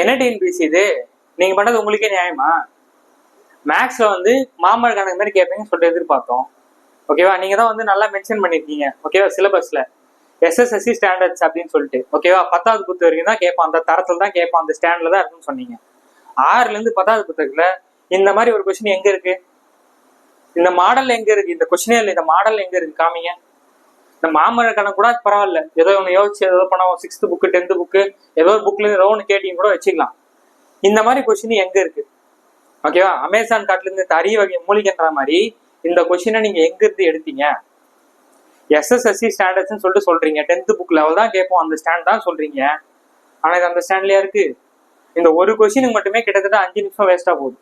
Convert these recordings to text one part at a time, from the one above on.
என்ன டிஎன்பிசி இது? நீங்க பண்ணது உங்களுக்கே நியாயமா? மேக்ஸ்ல வந்து மாமர் கணக்கு மாதிரி கேட்பீங்கன்னு சொல்லிட்டு எதிர்பார்த்தோம். ஓகேவா நீங்க தான் வந்து நல்லா மென்ஷன் பண்ணிருக்கீங்க. ஓகேவா சிலபஸ்ல எஸ்எஸ்எஸ்சி ஸ்டாண்டர்ட்ஸ் அப்படின்னு சொல்லிட்டு. ஓகேவா பத்தாவது புத்தகம் வரைக்கும் தான் கேட்பான். அந்த தரத்துல தான் கேட்பான். அந்த ஸ்டாண்ட்ல தான் இருக்குன்னு சொன்னீங்க. ஆறுல இருந்து பத்தாவது புத்தகத்துல இந்த மாதிரி ஒரு கொஸ்டின் எங்க இருக்கு? இந்த மாடல் எங்க இருக்கு? இந்த கொஸ்டினே இல்லை இந்த மாடல் எங்க இருக்கு? காமிங்க. இந்த மாமர கணக்கு கூட பரவாயில்ல. ஏதோ ஒன்று யோசிச்சு ஏதோ பண்ணுவோம் சிக்ஸ்த் புக்கு டென்த் புக்கு ஏதோ ஒரு புக்ல ஏதோ ஒன்று கேட்டிங்க கூட வச்சுக்கலாம். இந்த மாதிரி கொஸ்டின் எங்க இருக்கு? ஓகேவா அமேசான் காட்டுலேருந்து இந்த அரிய வகை மூலிகைன்ற மாதிரி இந்த கொஸ்டினை நீங்க எங்க இருந்து எடுத்தீங்க? எஸ்எஸ்எஸ்சி ஸ்டாண்டர்ட்ஸ்னு சொல்லிட்டு சொல்றீங்க. டென்த் புக் லெவல் தான் கேட்போம். அந்த ஸ்டாண்ட் தான் சொல்றீங்க. ஆனா இது அந்த ஸ்டாண்ட்லயா இருக்கு? இந்த ஒரு கொஸ்டினுக்கு மட்டுமே கிட்டத்தட்ட அஞ்சு நிமிஷம் வேஸ்டா போகுது.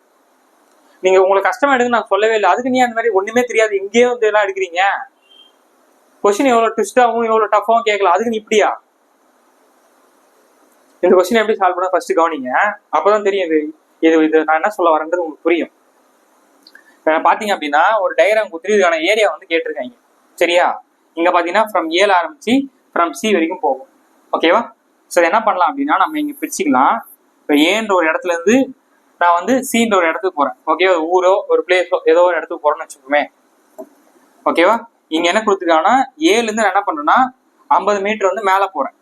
நீங்க உங்களுக்கு கஷ்டமா எடுங்க நான் சொல்லவே இல்லை. அதுக்கு நீ அந்த மாதிரி ஒண்ணுமே தெரியாது. இங்கேயே வந்து எல்லாம் எடுக்கிறீங்க. கொஸ்டின் எவ்வளவு ட்விஸ்டாகவும் எவ்வளவு டஃபாகவும் கேட்கலாம் அதுக்கு நீ இப்படியா? இந்த கொஸ்டின் எப்படி சால்வ் பண்ண ஃபர்ஸ்ட் கவனிங்க. அப்பதான் தெரியும் இது இது இது நான் என்ன சொல்ல வரேன்றது உங்களுக்கு புரியும். பார்த்தீங்க பாத்தீங்க அப்படின்னா ஒரு டயக்ராம் கொடுத்துட்டு இதுக்கான ஏரியா வந்து கேட்டிருக்காங்க. சரியா? இங்க பாத்தீங்கன்னா ஃப்ரம் ஏல ஆரம்பிச்சு ஃப்ரம் சி வரைக்கும் போகும். ஓகேவா ஸோ என்ன பண்ணலாம் அப்படின்னா நம்ம இங்க பிரிச்சுக்கலாம். இப்போ ஏன்ற ஒரு இடத்துல இருந்து நான் வந்து சின்ற ஒரு இடத்துக்கு போறேன். ஓகேவா ஊரோ ஒரு பிளேஸோ ஏதோ ஒரு இடத்துக்கு போறேன்னு வச்சுக்கோமே. ஓகேவா இங்க என்ன கொடுத்துருக்காங்கன்னா ஏழுல இருந்து நான் என்ன பண்றேன்னா ஐம்பது மீட்டர் வந்து மேல போறேன்.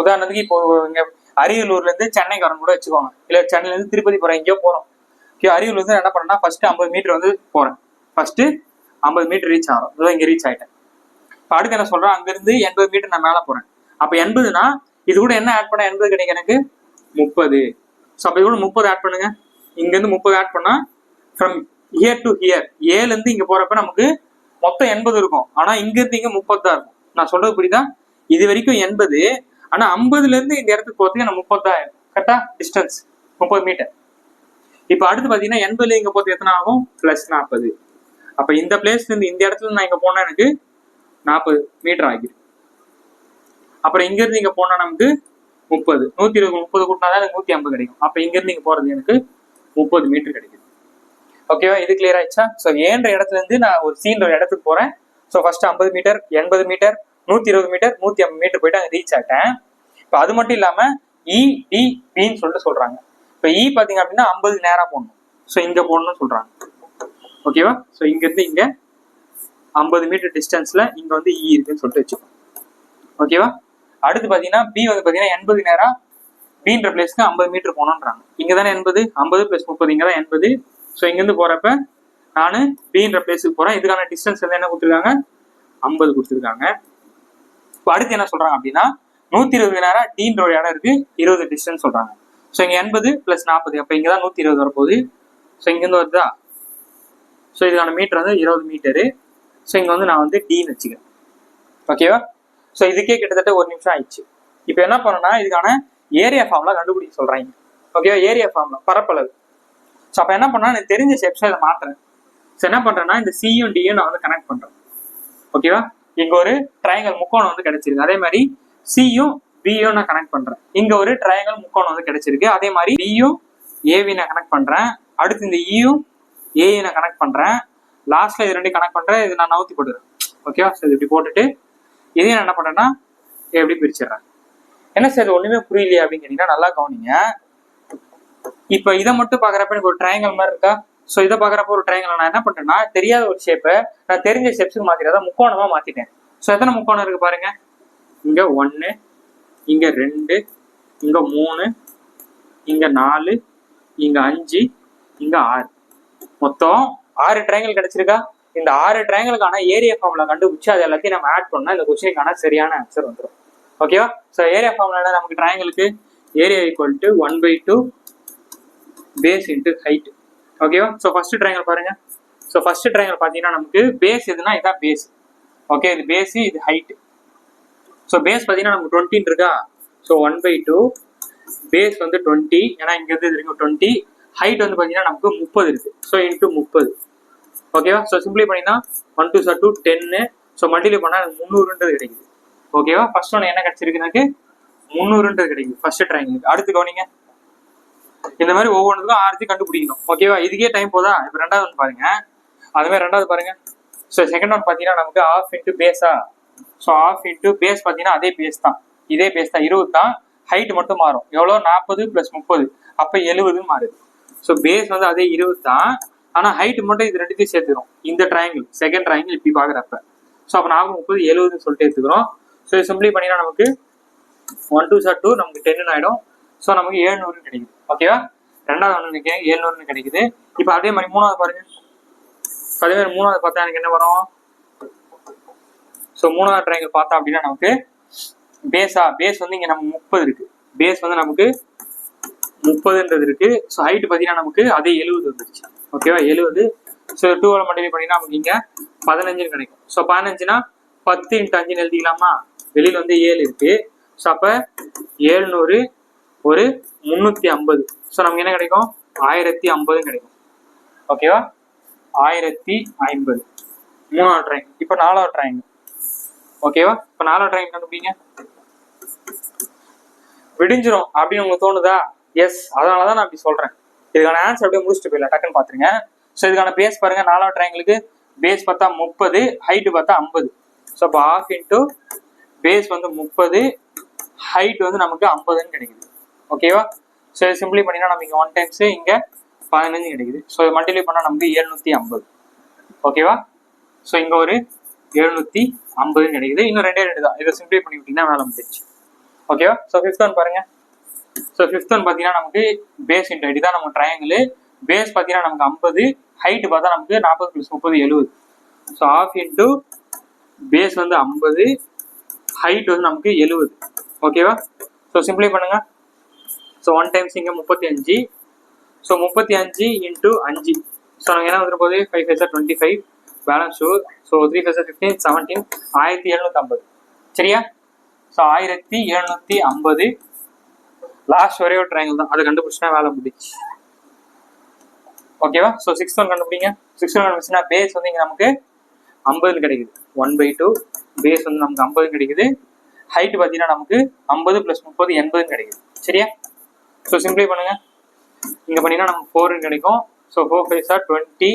உதாரணத்துக்கு இப்போ இங்க அரியலூர்ல இருந்து சென்னைக்கு வரணும் கூட வச்சுக்கோங்க. இல்ல சென்னையில இருந்து திருப்பதி போறேன் எங்கேயோ போறோம். அரியலூர்ல இருந்து என்ன பண்ணேன்னா ஃபர்ஸ்ட் ஐம்பது மீட்டர் வந்து போறேன். ஃபர்ஸ்ட் ஐம்பது மீட்டர் ரீச் ஆகும். இதோ இங்க ரீச் ஆயிட்டேன். இப்போ அடுத்து என்ன சொல்றேன்? அங்கிருந்து எண்பது மீட்டர் நான் மேல போறேன். அப்ப எண்பதுனா இது கூட என்ன ஆட் பண்ண எண்பது கிடைக்கும் எனக்கு? முப்பது. ஸோ அப்போ இது கூட முப்பது ஆட் பண்ணுங்க. இங்கேருந்து முப்பது ஆட் பண்ணால் ஃப்ரம் ஹியர் டு ஹியர் ஏலேருந்து இங்கே போகிறப்ப நமக்கு மொத்தம் எண்பது இருக்கும். ஆனா இங்க இருந்து இங்க இருக்கும். நான் சொல்றது புரியுதா? இது வரைக்கும் எண்பது. ஆனா ஐம்பதுல இருந்து இந்த இடத்துக்கு போறதுக்கு நான் முப்பது கரெக்டா டிஸ்டன்ஸ் முப்பது மீட்டர் இப்போ அடுத்து பாத்தீங்கன்னா எண்பதுல இங்க போறது எத்தனை ஆகும்? பிளஸ் நாற்பது. அப்ப இந்த பிளேஸ்ல இருந்து இந்த இடத்துல இருந்து நான் இங்க போனா எனக்கு நாற்பது மீட்டர் ஆகிடும். அப்புறம் இங்க இருந்து இங்க போனா நமக்கு முப்பது. நூத்தி இருபது முப்பது கூட்டினா தான் எனக்கு நூத்தி ஐம்பது கிடைக்கும். அப்ப இங்க இருந்து இங்க போறது எனக்கு முப்பது மீட்டர் கிடைக்குது. ஓகேவா இது கிளியர் ஆயிடுச்சா? ஸோ ஏன்ற இடத்துல இருந்து நான் ஒரு சீன்ற ஒரு இடத்துக்கு போறேன். ஸோ ஃபர்ஸ்ட் ஐம்பது மீட்டர் எண்பது மீட்டர் நூத்தி இருபது மீட்டர் நூத்தி ஐம்பது மீட்டர் போயிட்டு அங்கே ரீச் ஆகிட்டேன் இப்போ அது மட்டும் இல்லாம e, இ டி பின்னு சொல்லிட்டு சொல்றாங்க. இப்போ இ e பாத்தீங்க அப்படின்னா ஐம்பது நேரம் போடணும். ஸோ இங்க போடணும்னு சொல்றாங்க. ஓகேவா ஸோ இங்க இருந்து இங்க ஐம்பது மீட்டர் டிஸ்டன்ஸ்ல இங்க வந்து இ இருக்குன்னு சொல்லிட்டு வச்சுக்கோங்க. ஓகேவா அடுத்து பாத்தீங்கன்னா பி வந்து பாத்தீங்கன்னா எண்பது நேரம் பீன்ற பிளேஸ்க்கு ஐம்பது மீட்டர் போகணுன்றாங்க இங்க தானே எண்பது? ஐம்பது பிளஸ் முப்பது இங்க தான் எண்பது. ஸோ இங்கேருந்து போகிறப்ப நான் பீன்ற பிளேஸுக்கு போகிறேன் இதுக்கான டிஸ்டன்ஸ் வந்து என்ன கொடுத்துருக்காங்க? ஐம்பது கொடுத்துருக்காங்க. இப்போ அடுத்து என்ன சொல்கிறாங்க அப்படின்னா நூற்றி இருபது நேரம் டீன்ற ஒரு இடம் இருக்குது இருபது டிஸ்டன்ஸ் சொல்கிறாங்க ஸோ இங்கே எண்பது ப்ளஸ் நாற்பது. அப்போ இங்கே தான் நூற்றி இருபது வரப்போகுது. ஸோ இங்கேருந்து வருதா? ஸோ இதுக்கான மீட்டர் வந்து இருபது மீட்டரு ஸோ இங்கே வந்து நான் வந்து டீன்னு வச்சுக்கிறேன். ஓகேவா ஸோ இதுக்கே கிட்டத்தட்ட ஒரு நிமிஷம் ஆயிடுச்சு. இப்போ என்ன பண்ணணும்னா இதுக்கான ஏரியா ஃபார்ம்ல கண்டுபிடிக்க சொல்கிறாங்க ஓகேவா ஏரியா ஃபார்ம்லாம் பரப்பளவு. ஸோ அப்போ என்ன பண்ணா எனக்கு தெரிஞ்ச ஷேப்ஸை இதை மாத்துறேன். ஸோ என்ன பண்றேன்னா இந்த சியும் டியும் நான் வந்து கனெக்ட் பண்றேன். ஓகேவா இங்க ஒரு ட்ரையாங்கல் முக்கோணம் வந்து கிடைச்சிருக்கு. அதே மாதிரி சியும் பியும் நான் கனெக்ட் பண்றேன். இங்க ஒரு ட்ரையாங்கல் முக்கோணம் வந்து கிடைச்சிருக்கு. அதே மாதிரி பியும் ஏவி நான் கனெக்ட் பண்றேன். அடுத்து இந்த e இயும் ஏஐ நான் கனெக்ட் பண்றேன். லாஸ்ட்ல இது ரெண்டையும் கனெக்ட் பண்றேன். இது நான் நவுத்தி போட்டுறேன். ஓகேவா ஸோ இது இப்படி போட்டுட்டு இதையும் நான் என்ன பண்றேன்னா எப்படி பிரிச்சிடுறேன். என்ன சார் இது ஒண்ணுமே புரியலையே அப்படின்னு கேட்டீங்கன்னா நல்லா கவனிங்க. இப்போ இதை மட்டும் பாக்குறப்ப எனக்கு ஒரு ட்ரையாங்கல் மாதிரி இருக்கா? ஸோ இதை பாக்குறப்ப ஒரு ட்ரையாங்கல் நான் என்ன பண்றேன்னா தெரியாத ஒரு ஷேப்பை நான் தெரிஞ்ச ஷேப்ஸுக்கு மாத்திரத முக்கோணமா மாத்திட்டேன். ஸோ எத்தனை முக்கோணம் இருக்கு பாருங்க. இங்க ஒன்னு இங்க ரெண்டு இங்க மூணு இங்க நாலு இங்க அஞ்சு இங்க ஆறு. மொத்தம் ஆறு ட்ரையாங்கல் கிடைச்சிருக்கா? இந்த ஆறு ட்ரையாங்கலுக்கான ஏரியா ஃபார்முலா கண்டுபிடிச்சு அது எல்லாத்தையும் நம்ம ஆட் பண்ணா இந்த கொஸ்டினுக்கான சரியான ஆன்சர் வந்துடும் ஓகேவா ஸோ ஏரியா ஃபார்முலா நமக்கு ட்ரையாங்கலுக்கு area equal to one by two base into height ஓகேவா ஸோ ஃபஸ்ட்டு ட்ரையாங்கல் பாருங்கள் ஸோ ஃபஸ்ட்டு ட்ரையாங்கல் பார்த்தீங்கன்னா நமக்கு பேஸ் எதுனா இதான் பேஸ் ஓகே இது பேஸு இது ஹைட்டு ஸோ பேஸ் பார்த்தீங்கன்னா நமக்கு டுவெண்ட்டின்னு இருக்கா? So one by two base வந்து டுவெண்ட்டி ஏன்னா இங்கேருந்து இது இருக்கும் டுவெண்ட்டி ஹைட் வந்து பார்த்தீங்கன்னா நமக்கு முப்பது இருக்கு. ஸோ இன்ட்டு முப்பது. ஓகேவா ஸோ சிம்பிளை பண்ணினா ஒன் டூ சார் டூ டென்னு ஸோ மல்டிப்ளை பண்ணால் எனக்கு முந்நூறுன்றது கிடைக்குது. ஓகேவா ஃபர்ஸ்ட் ஒன்று என்ன கிடச்சிருக்கு எனக்கு? முந்நூறுன்றது கிடைக்குது. ஃபர்ஸ்ட் ட்ரையாங்கல் அடுத்து கவனிங்க. இந்த மாதிரி ஒவ்வொன்றுக்கும் ஆர்ஜி கண்டுபிடிக்கணும். ஓகேவா இதுக்கே டைம் போதா? இப்போ ரெண்டாவது ஒன்று பாருங்க. அது மாதிரி ரெண்டாவது பாருங்க. ஸோ செகண்ட் ஒன் பார்த்தீங்கன்னா நமக்கு ஆஃப் இன்ட்டு பேஸா ஸோ ஆஃப் இன்ட்டு பேஸ் பார்த்தீங்கன்னா அதே பேஸ் தான். இதே பேஸ் தான். இருபது தான். ஹைட் மட்டும் மாறும். எவ்வளோ நாற்பது ப்ளஸ் முப்பது. அப்போ எழுபதுன்னு மாறுது. ஸோ பேஸ் வந்து அதே இருபது தான். ஆனால் ஹைட் மட்டும் இது ரெண்டுத்தையும் சேர்த்துக்கிறோம். இந்த ட்ரையாங்கிள் செகண்ட் ட்ரையாங்கிள் இப்படி பார்க்குறப்ப ஸோ அப்போ நாற்பது முப்பது எழுபதுன்னு சொல்லிட்டு எடுத்துக்கிறோம். ஸோ இது சிம்பிளி பண்ணினா நமக்கு ஒன் டூ சார் டூ நமக்கு டென்னு ஆகிடும் ஸோ நமக்கு ஏழ்நூறுன்னு கிடைக்குது. ஓகேவா ரெண்டாவது ஒன்று நினைக்கிறேன் ஏழ்நூறுன்னு கிடைக்குது. இப்போ அதே மாதிரி மூணாவது பாருங்க. அதே மாதிரி மூணாவது பார்த்தா எனக்கு என்ன வரும்? ஸோ மூணாவது ட்ரையாங்கிள் பார்த்தா அப்படின்னா நமக்கு பேஸா பேஸ் வந்து இங்கே நமக்கு முப்பது இருக்கு. பேஸ் வந்து நமக்கு முப்பதுன்றது இருக்கு. ஸோ ஹைட் பார்த்தீங்கன்னா நமக்கு அதே எழுபது வந்துருச்சு. ஓகேவா எழுபது ஸோ டூவில் மல்டிப்ளை பார்த்தீங்கன்னா நமக்கு இங்கே பதினஞ்சுன்னு கிடைக்கும். ஸோ பதினஞ்சுனா பத்து இன்ட்டு அஞ்சுன்னு எழுதிக்கலாமா? வெளியில் வந்து ஏழு இருக்கு. ஸோ அப்போ ஏழ்நூறு ஒரு முந்நூற்றி ஐம்பது. ஸோ நமக்கு என்ன கிடைக்கும்? ஆயிரத்தி ஐம்பதுன்னு கிடைக்கும். ஓகேவா ஆயிரத்தி ஐம்பது. மூணாவது ட்ராயிங் இப்போ நாலாவது ட்ராயிங் ஓகேவா இப்போ நாலாவது ட்ராயிங் கண்டுபிடிங்க. விடிஞ்சிரும் அப்படின்னு உங்களுக்கு தோணுதா? எஸ் அதனால தான் நான் அப்படி சொல்கிறேன் இதுக்கான ஆன்சர் அப்படியே முடிச்சுட்டு போயிடலாம். டக்குன்னு பார்த்துருங்க ஸோ இதுக்கான பேஸ் பாருங்க. நாலாவது ட்ரையாங்கிளுக்கு பேஸ் பார்த்தா முப்பது ஹைட்டு பார்த்தா ஐம்பது. ஸோ அப்போ ஆஃப் இன்ட்டு பேஸ் வந்து முப்பது ஹைட் வந்து நமக்கு ஐம்பதுன்னு கிடைக்குது. ஓகேவா ஸோ இது சிம்பிளி பண்ணினா நமக்கு ஒன் டைம்ஸு இங்கே பதினஞ்சு கிடைக்குது. ஸோ இது மல்டிப்ளை பண்ணால் நமக்கு எழுநூற்றி ஐம்பது. ஓகேவா ஸோ இங்கே ஒரு எழுநூற்றி ஐம்பதுன்னு கிடைக்குது. இன்னும் ரெண்டே ரெண்டு தான். இதை சிம்பிளை பண்ணி விட்டிங்கன்னா வேலை முடிச்சு ஓகேவா ஸோ ஃபிஃப்த் ஒன் பாருங்கள் ஸோ ஃபிஃப்த் ஒன் பார்த்தீங்கன்னா நமக்கு பேஸ் இன்ட் தான் நம்ம ட்ரையாங்கிள் பேஸ் பார்த்தீங்கன்னா நமக்கு ஐம்பது. ஹைட்டு பார்த்தா நமக்கு நாற்பது ப்ளஸ் முப்பது எழுபது. ஸோ ஆஃப் இன்ட்டு பேஸ் வந்து ஐம்பது. ஹைட் வந்து நமக்கு எழுபது. ஓகேவா ஸோ சிம்பிளை பண்ணுங்கள் ஸோ ஒன் டைம்ஸ் இங்கே முப்பத்தி அஞ்சு. ஸோ முப்பத்தி அஞ்சு இன்ட்டு அஞ்சு. ஸோ நாங்கள் என்ன வந்துட்டு போது five five twenty five balance sure so three five fifteen seventeen ஆயிரத்தி எழுநூற்றம்பது சரியா? ஸோ ஆயிரத்தி எழுநூற்றி ஐம்பது. லாஸ்ட் ஒரே ஒரு ட்ரையாங்கிள் தான். அதை கண்டுபிடிச்சினா வேலை முடிச்சு ஓகேவா ஸோ சிக்ஸ் ஒன் கண்டுபிடிங்க. சிக்ஸ் ஒன் கண்டுபிடிச்சுன்னா பேஸ் வந்து இங்கே நமக்கு ஐம்பதுன்னு கிடைக்குது. ஒன் பை டூ பேஸ் வந்து நமக்கு ஐம்பதுன்னு கிடைக்குது. ஹைட் பார்த்தீங்கன்னா நமக்கு ஐம்பது ப்ளஸ் முப்பது எண்பதுன்னு கிடைக்குது. சரியா? ஸோ சிம்பிளை பண்ணுங்கள் இங்கே பண்ணினா நமக்கு ஃபோர்னு கிடைக்கும். So four five sir twenty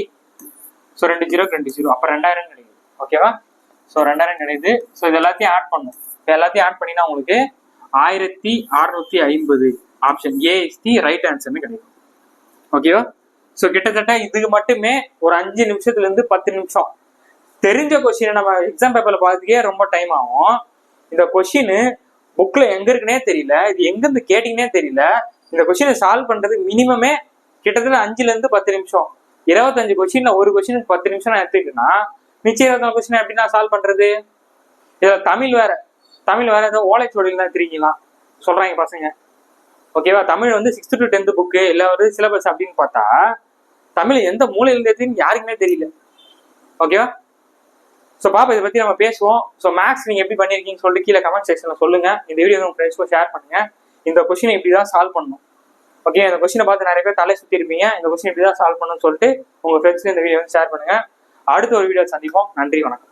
so ரெண்டு ஜீரோ ரெண்டு ஜீரோ அப்போ ரெண்டாயிரம் கிடைக்குது. ஓகேவா ஸோ ரெண்டாயிரம் கிடைக்குது. ஸோ இது எல்லாத்தையும் ஆட் பண்ணும். இப்போ எல்லாத்தையும் ஆட் பண்ணினா உங்களுக்கு ஆயிரத்தி அறுநூத்தி ஐம்பது option A is the right ஆன்சர்னு கிடைக்கும். ஓகேவா ஸோ கிட்டத்தட்ட இதுக்கு மட்டுமே ஒரு அஞ்சு நிமிஷத்துலேருந்து பத்து நிமிஷம். தெரிஞ்ச கொஸ்டினை நம்ம எக்ஸாம் பேப்பரில் பார்த்துக்கே ரொம்ப டைம் ஆகும். இந்த கொஷின் புக்கில் எங்கே இருக்குன்னே தெரியல. இது எங்கேருந்து கேட்டிங்கன்னே தெரியல. இந்த கொஸ்டினை சால்வ் பண்றது மினிமமே கிட்டத்தட்ட அஞ்சுல இருந்து பத்து நிமிஷம். இருபத்தஞ்சு கொஸ்டின்ல ஒரு கொஸ்டினுக்கு பத்து நிமிஷம் நான் எடுத்துக்கிட்டேன்னா மிச்சம் இருபத்தஞ்சு கொஸ்டின் எப்படி நான் சால்வ் பண்றது? இதுல தமிழ் வேற. தமிழ் வேற ஏதோ ஓலைச்சுவடியில் தான் திரிக்கலாம் சொல்றாங்க பசங்க. ஓகேவா தமிழ் வந்து சிக்ஸ்த் டு டென்த் புக்கு இல்லை ஒரு சிலபஸ் அப்படின்னு பார்த்தா தமிழ் எந்த மூலையில இருக்குன்னு யாருக்குமே தெரியல. ஓகேவா ஸோ பாப்பா இதை பத்தி நம்ம பேசுவோம். ஸோ மேக்ஸ் நீங்க எப்படி பண்ணியிருக்கீங்கன்னு சொல்லிட்டு கீழே கமெண்ட் செக்ஷனில் சொல்லுங்க. இந்த வீடியோ உங்க ஃப்ரெண்ட்ஸ்க்கும் ஷேர் பண்ணுங்க. இந்த கொஷினை இப்படி தான் சால்வ் பண்ணணும். ஓகே இந்த கொஸ்டினை பார்த்து நிறைய பேர் தலை சுற்றி இருப்பீங்க. இந்த கொஸ்டின் இப்படி தான் சால்வ் பண்ணணும்னு சொல்லிட்டு உங்கள் ஃப்ரெண்ட்ஸ்க்கு இந்த வீடியோ வந்து ஷேர் பண்ணுங்க. அடுத்த ஒரு வீடியோ சந்திப்போம். நன்றி வணக்கம்.